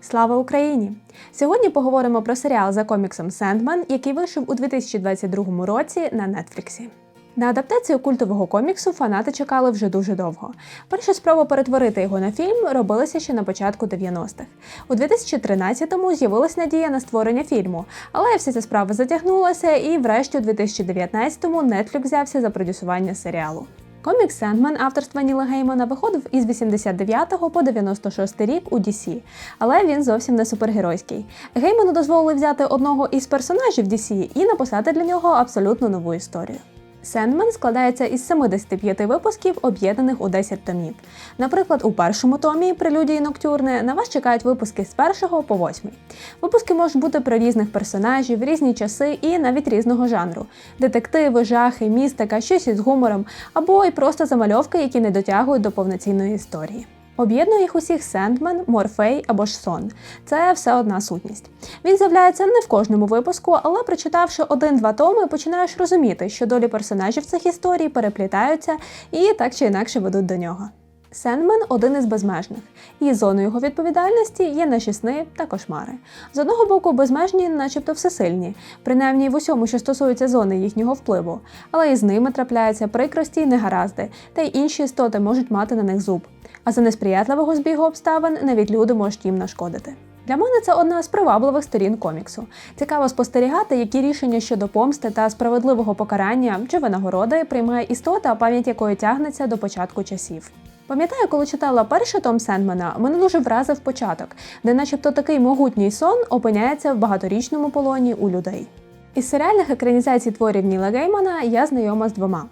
Слава Україні! Сьогодні поговоримо про серіал за коміксом Сендмен, який вийшов у 2022 році на Нетфліксі. На адаптацію культового коміксу фанати чекали вже дуже довго. Перша спроба перетворити його на фільм робилася ще на початку 90-х. У 2013-му з'явилась надія на створення фільму, але вся ця справа затягнулася, і врешті у 2019-му Netflix взявся за продюсування серіалу. Комікс Сендмен авторства Ніла Геймана виходив із 89 по 96 рік у DC, але він зовсім не супергеройський. Гейману дозволили взяти одного із персонажів DC і написати для нього абсолютно нову історію. Сендмен складається із 75 випусків, об'єднаних у 10 томів. Наприклад, у першому томі прелюдії Ноктюрни на вас чекають випуски з першого по восьмий. Випуски можуть бути про різних персонажів, різні часи і навіть різного жанру: детективи, жахи, містика, щось із гумором, або й просто замальовки, які не дотягують до повноцінної історії. Об'єднує їх усіх Сендмен, Морфей або ж Сон. Це все одна сутність. Він з'являється не в кожному випуску, але прочитавши один-два томи, починаєш розуміти, що долі персонажів цих історій переплітаються і так чи інакше ведуть до нього. Сендмен один із безмежних, і зоною його відповідальності є наші сни та кошмари. З одного боку, безмежні, начебто всесильні, принаймні в усьому, що стосується зони їхнього впливу, але і з ними трапляються прикрості й негаразди, та й інші істоти можуть мати на них зуб. А за несприятливого збігу обставин навіть люди можуть їм нашкодити. Для мене це одна з привабливих сторін коміксу. Цікаво спостерігати, які рішення щодо помсти та справедливого покарання чи винагороди приймає істота, пам'ять якої тягнеться до початку часів. Пам'ятаю, коли читала перший том Сендмена, мене дуже вразив початок, де, начебто, такий могутній сон опиняється в багаторічному полоні у людей. Із серіальних екранізацій творів Ніла Геймана я знайома з двома.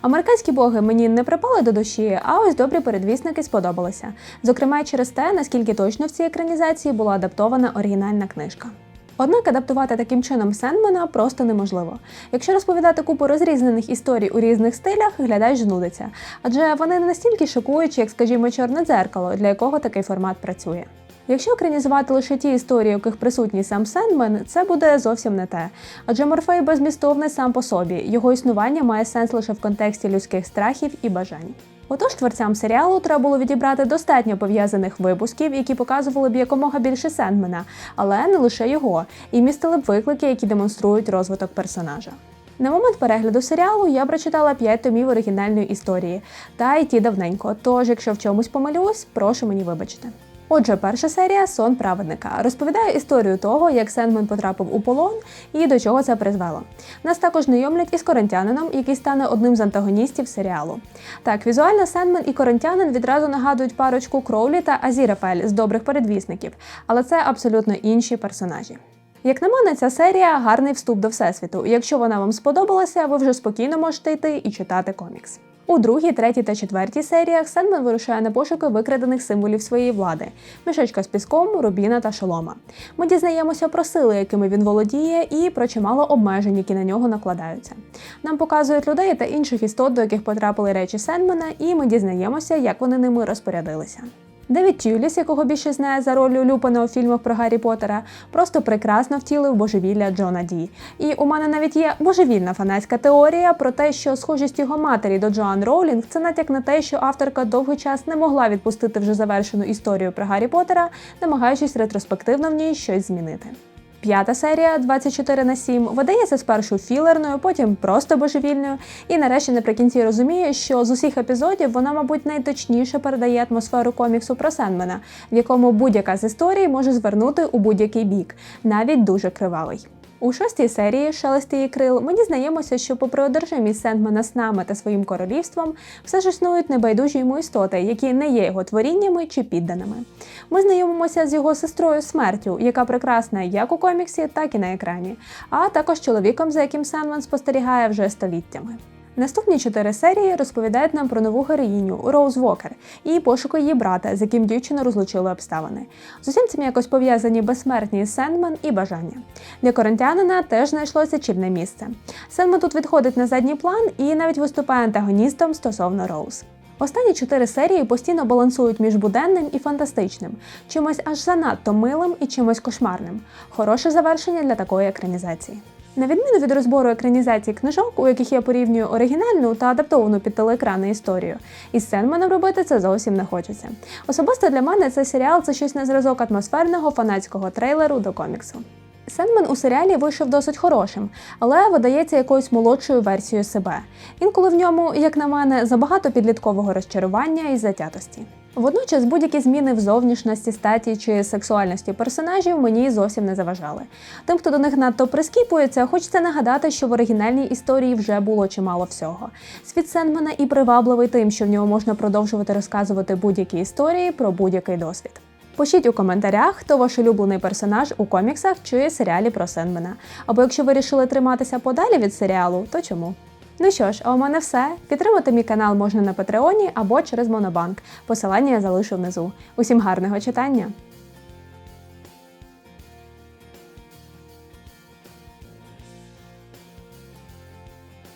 Американські боги мені не припали до душі, а ось добрі передвісники сподобалися. Зокрема, через те, наскільки точно в цій екранізації була адаптована оригінальна книжка. Однак адаптувати таким чином Сендмена просто неможливо. Якщо розповідати купу розрізнених історій у різних стилях, глядач знудиться, адже вони не настільки шокуючі, як, скажімо, чорне дзеркало, для якого такий формат працює. Якщо екранізувати лише ті історії, у яких присутній сам Сендмен, це буде зовсім не те. Адже Морфей безмістовний сам по собі, його існування має сенс лише в контексті людських страхів і бажань. Отож, творцям серіалу треба було відібрати достатньо пов'язаних випусків, які показували б якомога більше Сендмена, але не лише його, і містили б виклики, які демонструють розвиток персонажа. На момент перегляду серіалу я прочитала 5 томів оригінальної історії, та й ті давненько. Тож, якщо в чомусь помилюсь, прошу мені вибачити. Отже, перша серія Сон праведника розповідає історію того, як Сендмен потрапив у полон і до чого це призвело. Нас також знайомлять із коринтянином, який стане одним з антагоністів серіалу. Так, візуально Сендмен і коринтянин відразу нагадують парочку Кроулі та Азірафель з добрих передвісників, але це абсолютно інші персонажі. Як на мене, ця серія гарний вступ до всесвіту. Якщо вона вам сподобалася, ви вже спокійно можете йти і читати комікс. У другій, третій та четвертій серіях Сендмен вирушає на пошуки викрадених символів своєї влади мішечка з піском, рубіна та шолома. Ми дізнаємося про сили, якими він володіє, і про чимало обмежень, які на нього накладаються. Нам показують людей та інших істот, до яких потрапили речі Сендмена, і ми дізнаємося, як вони ними розпорядилися. Девід Тюліс, якого більше знає за роль Люпана у фільмах про Гаррі Поттера, просто прекрасно втілив божевілля Джона Ді. І у мене навіть є божевільна фанатська теорія про те, що схожість його матері до Джоан Роулінг це натяк на те, що авторка довгий час не могла відпустити вже завершену історію про Гаррі Поттера, намагаючись ретроспективно в ній щось змінити. П'ята серія 24 на 7 видається спершу філерною, потім просто божевільною, і нарешті наприкінці розуміє, що з усіх епізодів вона, мабуть, найточніше передає атмосферу коміксу про Сенмена, в якому будь-яка з історій може звернути у будь-який бік, навіть дуже кривавий. У шостій серії Шелесті і крил ми дізнаємося, що, попри одержимість Сендмена нами та своїм королівством, все ж існують небайдужі йому істоти, які не є його творіннями чи підданими. Ми знайомимося з його сестрою смертю, яка прекрасна як у коміксі, так і на екрані, а також чоловіком, за яким Сендмен спостерігає вже століттями. Наступні чотири серії розповідають нам про нову героїню Роуз Вокер і пошуку її брата, з яким дівчину розлучили обставини. З усім цим якось пов'язані безсмертні Сендмен і бажання. Для коринтянина теж знайшлося чільне місце. Сендмен тут відходить на задній план і навіть виступає антагоністом стосовно Роуз. Останні чотири серії постійно балансують між буденним і фантастичним, чимось аж занадто милим і чимось кошмарним. Хороше завершення для такої екранізації. На відміну від розбору екранізацій книжок, у яких я порівнюю оригінальну та адаптовану під телеекрани історію, із Сенменом робити це зовсім не хочеться. Особисто для мене цей серіал це щось на зразок атмосферного фанатського трейлеру до коміксу. Сендмен у серіалі вийшов досить хорошим, але видається якоюсь молодшою версією себе. Інколи в ньому, як на мене, забагато підліткового розчарування і затятості. Водночас будь-які зміни в зовнішності, статі чи сексуальності персонажів мені зовсім не заважали. Тим, хто до них надто прискіпується, хочеться нагадати, що в оригінальній історії вже було чимало всього. Світ Сендмена і привабливий тим, що в ньому можна продовжувати розказувати будь-які історії про будь-який досвід. Пишіть у коментарях, хто ваш улюблений персонаж у коміксах чи серіалі про Сендмена. Або якщо ви вирішили триматися подалі від серіалу, то чому? Ну що ж, а у мене все. Підтримати мій канал можна на Патреоні або через Монобанк. Посилання я залишу внизу. Усім гарного читання!